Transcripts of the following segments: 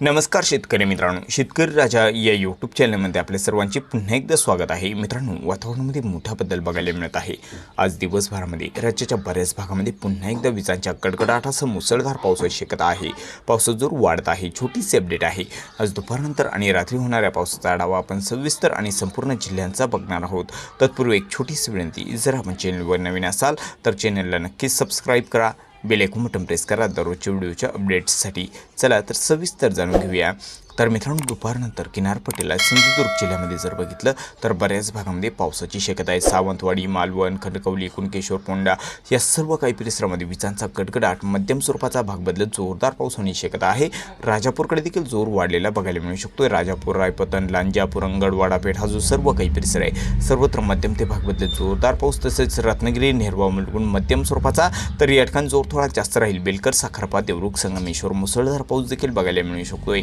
नमस्कार शेतकरी मित्रांनो. शेतकरी राजा या यूट्यूब चॅनलमध्ये आपल्या सर्वांचे पुन्हा एकदा स्वागत आहे. मित्रांनो वातावरणामध्ये मोठा बदल बघायला मिळत आहे. आज दिवसभरामध्ये राज्याच्या बऱ्याच भागामध्ये पुन्हा एकदा विजांच्या कडकडाटासह मुसळधार पावसाची शक्यता आहे. पावसाचा जोर वाढत आहे. छोटीशी अपडेट आहे. आज दुपारनंतर आणि रात्री होणाऱ्या पावसाचा आढावा आपण सविस्तर आणि संपूर्ण जिल्ह्यांचा बघणार आहोत. तत्पूर्वी एक छोटीशी विनंती जर आपण चॅनलवर नवीन असाल तर चॅनलला नक्कीच सबस्क्राईब करा. बेल बटन प्रेस करा. दररोजच्या व्हिडिओच्या अपडेट्ससाठी चला तर सविस्तर जाणून घेऊया. तर मित्रांनो दुपारनंतर किनारपट्टीला सिंधुदुर्ग जिल्ह्यामध्ये जर बघितलं तर बऱ्याच भागामध्ये पावसाची शक्यता आहे. सावंतवाडी मालवण खंडकवली कुणकेश्वर पोंडा या सर्व काही परिसरामध्ये विजांचा गडगडाट मध्यम स्वरूपाचा भाग बदलत जोरदार पाऊस होण्याची शक्यता आहे. राजापूरकडे देखील जोर वाढलेला बघायला मिळू शकतोय. राजापूर रायपतन लांजापूर पुरंगड हा जो सर्व काही परिसर आहे. सर्वत्र मध्यम ते भाग बदलत जोरदार पाऊस तसेच रत्नागिरी नेरवा मुलगुण मध्यम स्वरूपाचा तर या ठिकाणी जोर थोडा जास्त राहील. बेलकर साखरपा देवरुख संगमेश्वर मुसळधार पाऊस देखील बघायला मिळू शकतोय.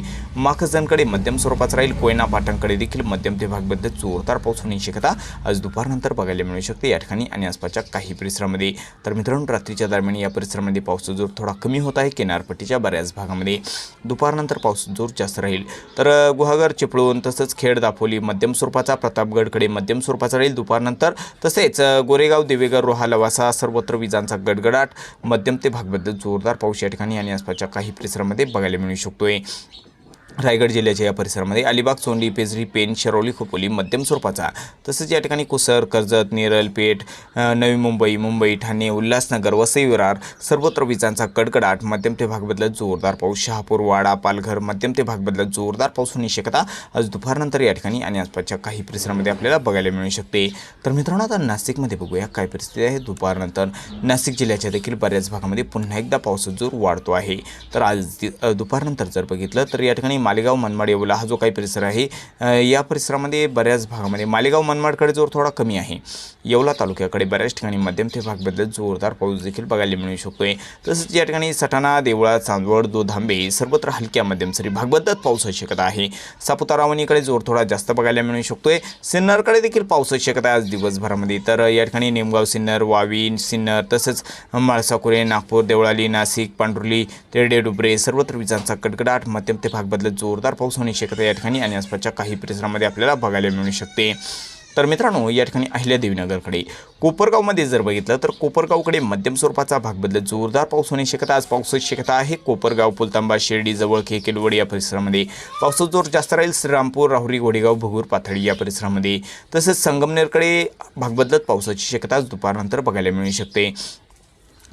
माखजनकडे मध्यम स्वरूपाचा राहील. कोयना पाठांकडे देखील मध्यम ते भाग जोरदार पाऊस होण्याची शक्यता आज दुपारनंतर बघायला मिळू शकते. या ठिकाणी आणि आसपासच्या काही परिसरामध्ये. तर मित्रांनो रात्रीच्या दरम्यान या परिसरामध्ये पावसाचा जोर थोडा कमी होत आहे. किनारपट्टीच्या बऱ्याच भागामध्ये दुपारनंतर पाऊस जोर जास्त राहील. तर गुहागर चिपळूण तसंच खेड दापोली मध्यम स्वरूपाचा प्रतापगडकडे मध्यम स्वरूपाचा राहील दुपारनंतर. तसेच गोरेगाव देवेगर रोहा लवासा सर्वत्र विजांचा गडगडाट मध्यम ते भागबद्दल जोरदार पाऊस या ठिकाणी आणि आसपासच्या काही परिसरामध्ये बघायला मिळू शकतोय. रायगड जिल्ह्याच्या या परिसरामध्ये अलिबाग सोंडी पेजरी पेन शरोली खोपोली मध्यम स्वरूपाचा. तसंच या ठिकाणी कुसर कर्जत नेरल पेठ नवी मुंबई मुंबई ठाणे उल्हासनगर वसई विरार सर्वत्र विजांचा कडकडाट मध्यम ते भाग बदलत जोरदार पाऊस शहापूर वाडा पालघर मध्यम ते भाग बदलत जोरदार पाऊस होण्याची शक्यता आज दुपारनंतर या ठिकाणी आणि आसपासच्या काही परिसरामध्ये आपल्याला बघायला मिळू शकते. तर मित्रांनो आता नाशिकमध्ये बघूया काय परिस्थिती आहे. दुपारनंतर नाशिक जिल्ह्याच्या देखील बऱ्याच भागामध्ये पुन्हा एकदा पावसाचा जोर वाढतो आहे. तर आज दुपारनंतर जर बघितलं तर या ठिकाणी आणि मालेगाव मनमाड येवला हा जो काही परिसर आहे या परिसरामध्ये बऱ्याच भागामध्ये मालेगाव मनमाडकडे जोर थोडा कमी आहे. येवला तालुक्याकडे बऱ्याच ठिकाणी मध्यम ते भाग बदलत जोरदार पाऊस देखील बघायला मिळू शकतोय. तसंच या ठिकाणी सटाणा देवळा चांदवड दोधांबे सर्वत्र हलक्या मध्यम सरी भाग पावसाची शक्यता आहे. सापुतारा वणीकडे जोर थोडा जास्त बघायला मिळू शकतोय. सिन्नरकडे देखील पावसाची शक्यता आहे आज दिवसभरामध्ये. तर या ठिकाणी नेमगाव सिन्नर वावी सिन्नर तसंच माळसाकुरे नागपूर देवळाली नाशिक पांढुर्ली तेरडे डुबरे सर्वत्र विजांचा कडकडाट मध्यम ते भाग बदलत जोरदार पाऊस होण्याची शक्यता या ठिकाणी आणि आसपासच्या काही परिसरामध्ये आपल्याला बघायला मिळू शकते. तर मित्रांनो या ठिकाणी अहिल्यादेवीनगरकडे कोपरगावमध्ये जर बघितलं तर कोपरगावकडे मध्यम स्वरूपाचा भाग बदलत जोरदार पाऊस होण्याची शक्यता आज पावसाची शक्यता आहे. कोपरगाव पुलतांबा शिर्डी जवळ केकेलवड या परिसरामध्ये पावसाचा जोर जास्त राहील. श्रीरामपूर राहुरी घोडेगाव भगूर पाथडी या परिसरामध्ये. तसंच संगमनेरकडे भाग बदलत पावसाची शक्यता आज दुपारनंतर बघायला मिळू शकते.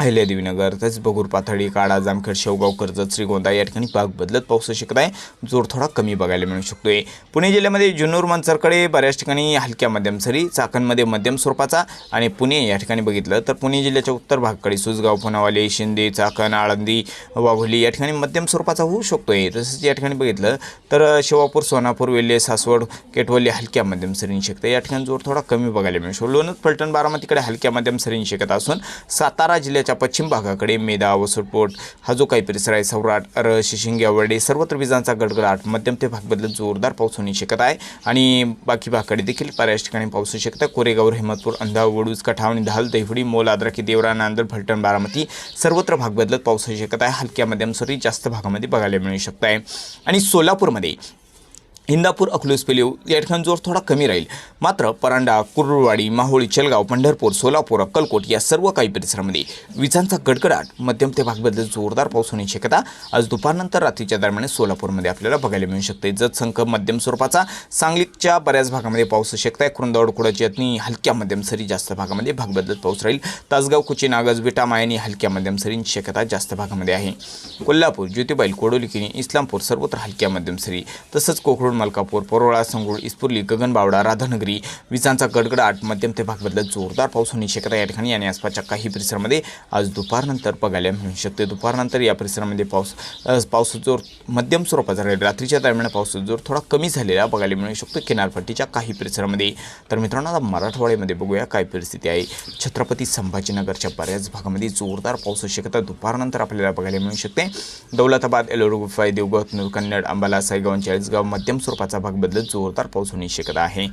अहिल्यादेवीनगर तसेच बगूर पाथडी काडा जामखेड शेवगाव कर्जत श्रीगोंदा या ठिकाणी भाग बदलत पाऊस शकत आहे. जोर थोडा कमी बघायला मिळू शकतोय. पुणे जिल्ह्यामध्ये जुन्नूर मंचरकडे बऱ्याच ठिकाणी हलक्या मध्यम सरी चाकणमध्ये मध्यम स्वरूपाचा आणि पुणे या ठिकाणी बघितलं तर पुणे जिल्ह्याच्या उत्तर भागाकडे सुजगाव पुनावाले शिंदे चाकण आळंदी वाघोली या ठिकाणी मध्यम स्वरूपाचा होऊ शकतोय. तसंच या ठिकाणी बघितलं तर शिवापूर सोनापूर वेल्हे सासवड केटवली हलक्या मध्यम सरींची शक्यता आहे. या ठिकाणी जोर थोडा कमी बघायला मिळू शकतो. लोणंद फलटण बारामतीकडे हलक्या मध्यम सरींची शकत असून सातारा जिल्ह्याच्या पश्चिम भागाकडे मेदा वसुटपोट हा जो काही परिसर आहे सौराट अर शिशिंगे आवडे सर्वत्र विजांचा गडगडाट मध्यम ते भाग बदलत जोरदार पाऊस होणे शकत आहे. आणि बाकी भागाकडे देखील बऱ्याच ठिकाणी पाऊस होऊ शक्यता कोरेगाव हेमतपूर अंधाव वडूज कठावणी धाल दहिवडी मोल आद्राकी देवरा नांदर फलटण बारामती सर्वत्र भाग बदलत पाऊस होऊ शकत आहे. हलक्या मध्यम सरी जास्त भागामध्ये बघायला मिळू शकत आहे. आणि सोलापूरमध्ये इंदापूर अकलूस पेलीव या ठिकाणी जोर थोडा कमी राहील. मात्र परांडा कुरुळवाडी माहोळी चलगाव पंढरपूर सोलापूर अक्कलकोट या सर्व काही परिसरामध्ये विजांचा गडगडाट मध्यम ते भाग बदलत जोरदार पाऊस होण्याची शक्यता आज दुपारनंतर रात्रीच्या दरम्यान सोलापूरमध्ये आपल्याला बघायला मिळू शकते. जतसंख मध्यम स्वरूपाचा सांगलीच्या बऱ्याच भागामध्ये पाऊस शक्यता आहे कुरुंदावड कुडाची यत्नी हलक्या मध्यम सरी जास्त भागामध्ये भाग बदलत पाऊस राहील. तासगाव कुची नागज विटा मायानी हलक्या मध्यम सरींची शक्यता जास्त भागामध्ये आहे. कोल्हापूर ज्योतिबाईल कोडोलिकिनी इस्लामपूर सर्वत्र हलक्या मध्यम सरी तसंच कोकरूड मलकापूर परोळा संगुळ इस्पुर्ली गगनबावडा राधानगरी विजांचा गडगडाट मध्यम ते भागबदलत जोरदार पाऊस होण्याची शक्यता या ठिकाणी आणि आसपासच्या काही परिसरामध्ये आज दुपारनंतर बघायला मिळू शकते. दुपारनंतर या परिसरामध्ये पाऊस पाऊस जोर मध्यम स्वरूपाचा राहील रात्रीच्या दरम्यान पाऊस जोर थोडा कमी झालेला बघायला मिळू शकतो किनारपट्टीच्या काही परिसरामध्ये. तर मित्रांनो आता मराठवाड्यामध्ये बघूया काय परिस्थिती आहे. छत्रपती संभाजीनगरच्या बऱ्याच भागामध्ये जोरदार पाऊस शक्यता दुपारनंतर आपल्याला बघायला मिळू शकते. दौलताबाद एलोरा गुफाई देवगत नूरकन्नड अंबाला सायगाव चाळीसगाव मध्यम स्वरूपाचा भाग बदलत जोरदार पाऊस होण्याची शक्यता आहे.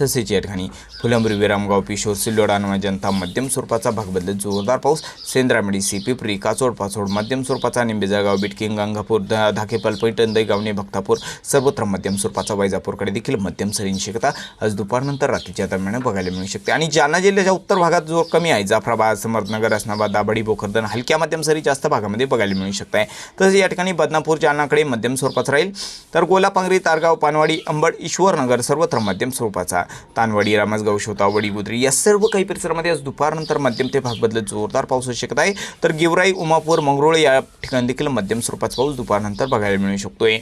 तसेच या ठिकाणी फुलंब्री विरामगाव पिशोर सिल्लोड आणि जनता मध्यम स्वरूपाचा भाग बदलत जोरदार पाऊस सेंद्रामेडी सी पिपरी काचोड पाचोड मध्यम स्वरूपाचा निंबेजळगाव बिटकिंग गंगापूर धाके धाकेपाल पैठण दैगावणे भक्तापूर सर्वत्र मध्यम स्वरूपाचा वैजापूरकडे देखील मध्यम सरींची शक्यता आज दुपारनंतर रात्रीच्या दरम्यान बघायला मिळू शकते. आणि जालना जिल्ह्याच्या उत्तर भागात जोर कमी आहे जाफराबाद समर्थनगर असनाबाद दाबडी भोकरदन हलक्या मध्यम सरी जास्त भागामध्ये बघायला मिळू शकत आहे तसेच या ठिकाणी बदनापूर जालनाकडे मध्यम स्वरूपाचा राहील. तर गोलापांगरी तारगाव पानवाडी अंबड ईश्वरनगर सर्वत्र मध्यम स्वरूपाचा तानवाडी रामसगाव शोतावडी बुद्री या सर्व काही परिसरामध्ये आज दुपारनंतर मध्यम ते भाग बदलत जोरदार पाऊस होऊ शकत आहे. तर गेवराई उमापूर मंगरुळ या ठिकाणी देखील मध्यम स्वरूपाचा पाऊस दुपारनंतर बघायला मिळू शकतोय.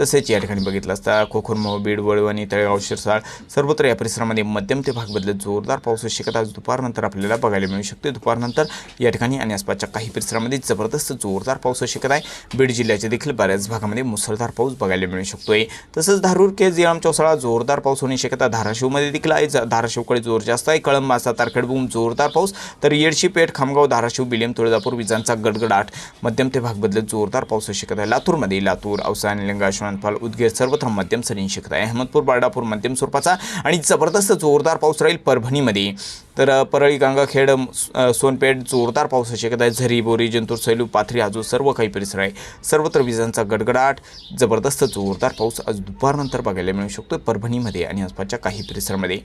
तसेच या ठिकाणी बघितलं असता खोखुरमो बीड वळवणी तळेगाव शिरसाळ सर्वत्र या परिसरामध्ये मध्यम ते भाग बदलत जोरदार पाऊस होऊ शकत. आज दुपारनंतर आपल्याला बघायला मिळू शकते. दुपारनंतर या ठिकाणी आणि आसपासच्या काही परिसरामध्ये जबरदस्त जोरदार पाऊस होऊ शकत आहे. बीड जिल्ह्याच्या देखील बऱ्याच भागामध्ये मुसळधार पाऊस बघायला मिळू शकतोय. तसंच धारूर केज येळाम चौसाळा जोरदार पाऊस होण्याची शक्यता धाराशिवमध्ये देखील आहे. ज- धाराशिवकडे जोर जास्त आहे. कळंब मासा तारखेडबूम जोरदार पाऊस. तर येडशी पेठ खामगाव धाराशिव बिलेम तुळजापूर विजांचा गडगडाट मध्यम ते भाग बदलत जोरदार पाऊस होऊ शकत आहे. लातूरमध्ये लातूर औसा निलंगा श्वानपाल उदगीर सर्वत्र मध्यम सरींची शक्यता आहे. अहमदपूर बारडापूर मध्यम स्वरूपाचा आणि जबरदस्त जोरदार पाऊस राहील परभणीमध्ये. तर परळी गंगाखेड सोनपेठ जोरदार पाऊस होऊ शकत आहे. झरी बोरी जंतूर सैलू पाथरी आजू सर्व काही परिसर आहे. सर्वत्र विजांचा गडगडाट जबरदस्त जोरदार पाऊस आज दुपारनंतर बघायला मिळू शकतो परभणीमध्ये आणि आसपासच्या काही परिसरामध्ये.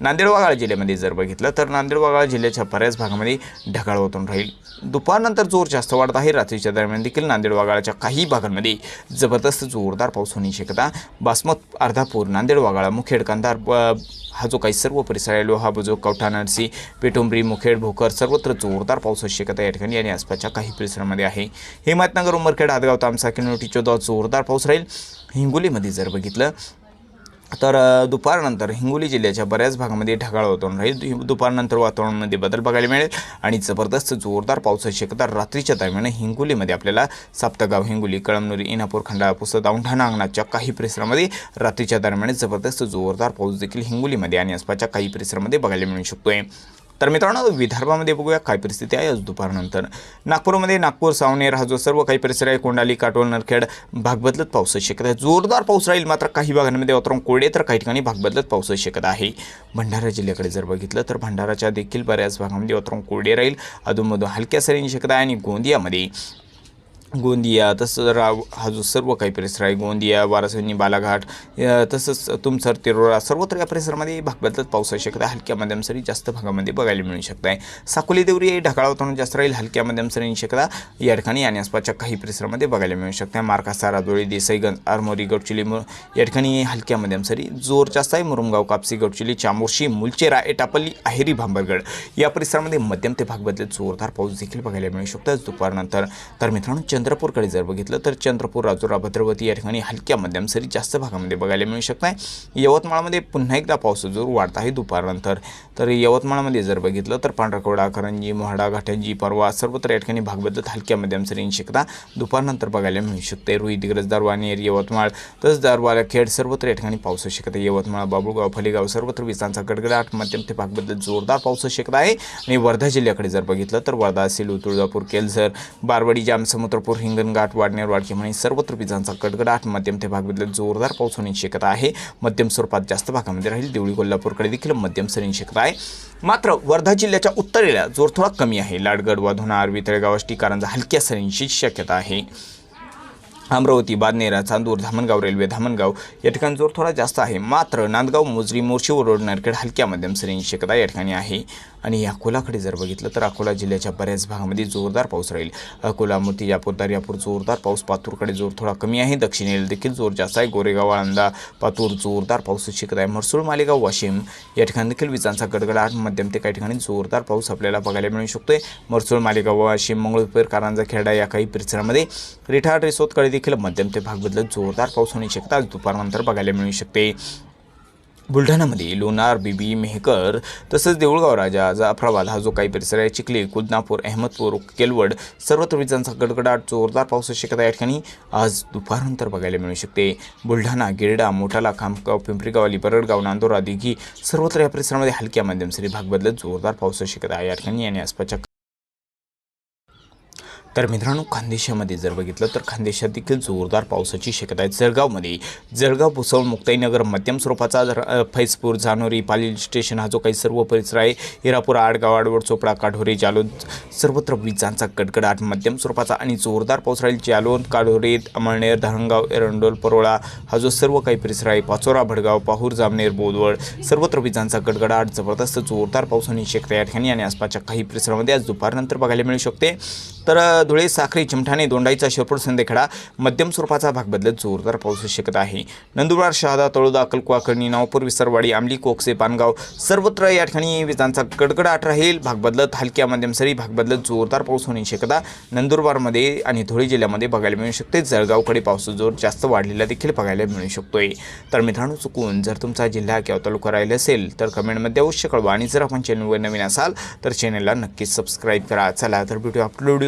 नांदेड वाघाळा जिल्ह्यामध्ये जर बघितलं तर नांदेड वाघाळा जिल्ह्याच्या बऱ्याच भागामध्ये ढगाळ होतून राहील. दुपारनंतर जोर जास्त वाढत आहे. रात्रीच्या दरम्यान देखील नांदेड वाघाळाच्या काही भागांमध्ये जबरदस्त जोर जोरदार पाऊस होण्याची शक्यता बासमत अर्धापूर नांदेड वागाळा मुखेड कंधार हा जो काही सर्व परिसर आहे लोहा बुजुर्ग कवठा नरसी पेटुंबरी मुखेड भोकर सर्वत्र जोरदार पाऊस होऊ शक्यता या ठिकाणी आणि आसपासच्या काही परिसरामध्ये आहे हिमायतनगर उमरखेड हातगाव तामसा किनोटी चौदा जोरदार पाऊस राहील हिंगोलीमध्ये जर बघितलं तर दुपारनंतर हिंगोली जिल्ह्याच्या बऱ्याच भागामध्ये ढगाळ वातावरण राहील. दु- दुपारनंतर वातावरणामध्ये बदल बघायला मिळेल आणि जबरदस्त जोरदार पावसाची शक्यता रात्रीच्या दरम्यान हिंगोलीमध्ये आपल्याला साप्तागाव हिंगोली कळमनुरी इनापूर खंडाळा पुसद औंढाणा अंगणाच्या काही परिसरामध्ये रात्रीच्या दरम्यान जबरदस्त जोरदार पाऊस देखील हिंगोलीमध्ये आणि आसपासच्या काही परिसरामध्ये बघायला मिळू शकतोय. तर मित्रांनो विदर्भामध्ये बघूया काय परिस्थिती आहे. आज दुपारनंतर नागपूरमध्ये नागपूर सावनेर हा जो सर्व काही परिसर आहे कोंडाली काटोल नरखेड भाग बदलत पावसाची शक्यता आहे. जोरदार पाऊस राहील मात्र काही भागांमध्ये वातावरण कोरडे तर काही ठिकाणी भाग बदलत पावसाची शक्यता आहे. भंडारा जिल्ह्याकडे जर बघितलं तर भंडाराच्या देखील बऱ्याच भागामध्ये वातावरण कोरडे राहील. अधूनमधून हलक्या सरींची शक्यता आहे आणि गोंदियामध्ये गोंदिया तसं राव हा जो सर्व काही परिसर आहे गोंदिया वारासनी बालाघाट तसंच तुमसर तिरोरा सर्वत्र या परिसरामध्ये भाग बदलत पावसाची शक्यता हलक्या मध्यम सरी जास्त भागामध्ये बघायला मिळू शकत आहे. साकोली देवरी हे ढगाळ वातावरण जास्त राहील हलक्या मध्यम शक्यता या ठिकाणी आणि आसपासच्या काही परिसरामध्ये बघायला मिळू शकते मार्कासा राजोळी देसाईगंज आरमोरी गडचिली या ठिकाणी हलक्या मध्यम सरी जोर जास्त आहे. मुरुमगाव कापसी गडचिली चामोर्शी मुलचेरा एटापल्ली अहेरी भांबरगड या परिसरामध्ये मध्यम ते भाग बदलत जोरदार पाऊस देखील बघायला मिळू शकतो. दुपारनंतर तर मित्रांनो चंद्र चंद्रपूरकडे जर बघितलं तर चंद्रपूर राजुरा भद्रवती या ठिकाणी हलक्या मध्यम सरी जास्त भागामध्ये बघायला मिळू शकत आहे यवतमाळमध्ये पुन्हा एकदा पाऊस जोर वाढत आहे दुपारनंतर. तर यवतमाळमध्ये जर बघितलं तर पांढरकवडा करंजी मोहाडा घाटंजी परवा सर्वत्र या ठिकाणी भाग बदलत हलक्या मध्यम सरींची शकता दुपारनंतर बघायला मिळू शकते. रुई दिग्रज दारवानेर यवतमाळ तसंच दारवाला खेड सर्वत्र या ठिकाणी पावसाची शक्यता यवतमाळ बाबुळगाव फलेगाव सर्वत्र विजांचा गडगडाट. मध्यम ते भाग बदलत जोरदार होऊ शकत आहे. आणि वर्धा जिल्ह्याकडे जर बघितलं तर वर्धा सेलू तुळजापूर केलझर बारवाडी चंद्रपूर समुद्रपूर हिंगणघाट वाडनेर वाडकीमणी सर्वत्र विजांचा गडगडाट मध्यम ते भाग बदलत जोरदार पाऊस होण्याची शक्यता आहे. मध्यम स्वरूपात जास्त भागामध्ये राहील. देवळी कोल्हापूरकडे देखील मध्यम सरींची शक्यता आहे. मात्र वर्धा जिल्ह्याच्या उत्तरेला जोर थोडा कमी आहे. लाडगड वाधोना आरवी तळेगाव आष्टी कारंजा हलक्या सरींची शक्यता आहे. अमरावती बादनेरा चांदूर धामणगाव रेल्वे धामणगाव या ठिकाणी जोर थोडा जास्त आहे. मात्र नांदगाव मोजरी मोर्शी व रोड नरखेड हलक्या मध्यम सरींची शक्यता या ठिकाणी आहे. आणि अकोलाकडे जर बघितलं तर अकोला जिल्ह्याच्या बऱ्याच भागामध्ये जोरदार पाऊस राहील. अकोला मोती यापूर दर्यापूर जोरदार पाऊस पातूरकडे जोर थोडा कमी आहे. दक्षिणेला देखील जोर जास्त आहे. गोरेगाव आळंदा पातूर जोरदार पाऊस शिकत आहे. महसूळ मालेगाव वाशिम या ठिकाणी देखील विजांचा गडगडाट मध्यम ते काही ठिकाणी जोरदार पाऊस आपल्याला बघायला मिळू शकतोय. मरसूळ मालेगाव वाशिम मंगळूरपेर कारंजा खेडा या काही परिसरामध्ये रिठाड रिसोदकडे देखील मध्यम ते भाग बदलत जोरदार पाऊस होण्याची शक्यता आज दुपारनंतर बघायला मिळू शकते. बुलढाणामध्ये लोणार बीबी मेहकर तसंच देऊळगाव राजा जाफराबाद हा जो काही परिसर आहे चिखली कुदनापूर अहमदपूर केलवड सर्वत्र विजांचा गडगडाट जोरदार पाऊस शक्यता या ठिकाणी आज दुपारनंतर बघायला मिळू शकते. बुलढाणा गिरडा मोठाला खामगाव पिंपरीगाव अली परडगाव नांदोरा दिघी सर्वत्र या परिसरामध्ये हलक्या मध्यम सरी भाग बदलत जोरदार पाऊस शक्यता आहे. या ठिकाणी आणि आसपासच्या तर मित्रांनो खानदेशामध्ये जर बघितलं तर खानदेशात देखील जोरदार पावसाची शक्यता आहे जळगावमध्ये. जळगाव भुसवळ मुक्ताईनगर मध्यम स्वरूपाचा जर फैजपूर जानोरी पालील स्टेशन हा जो काही सर्व परिसर आहे हिरापूर आडगाव आडवड चोपडा काढोरे जालोद सर्वत्र विजांचा कडकडाट मध्यम स्वरूपाचा आणि जोरदार पाऊस राहील. जालोद काढोरे अमळनेर धरणगाव एरंडोल परोळा हा जो सर्व काही परिसर आहे पाचोरा भडगाव पाहूर जामनेर बोदवड सर्वत्र विजांचा गडगडाट जबरदस्त जोरदार पाऊस होण्याची शक्यता या ठिकाणी आणि आसपासच्या काही परिसरामध्ये आज दुपारनंतर बघायला मिळू शकते. तर धुळे साखरी चिमठाणे दोंडाईचा शिरपूर संदेखडा मध्यम स्वरूपाचा भाग बदलत जोरदार पाऊस शकत आहे. नंदुरबार शहादा तळोदा अकलकुवा कळणी नावपूर विसरवाडी आमली कोकसे पानगाव सर्वत्र या ठिकाणी विजांचा गडगडाट राहील. भाग बदलत हलक्या मध्यम सरी भाग बदलत जोरदार पाऊस होण्याची शक्यता नंदुरबारमध्ये आणि धुळे जिल्ह्यामध्ये बघायला मिळू शकते. जळगावकडे पावसाचा जोर जास्त वाढलेला देखील बघायला मिळू शकतोय. तर मित्रांनो चुकून जर तुमचा जिल्हा किंवा तालुका राहिला असेल तर कमेंटमध्ये अवश्य कळवा. आणि जर आपण चॅनलवर नवीन असाल तर चॅनलला नक्कीच सबस्क्राईब करा. चला तर व्हिडिओ अपलोड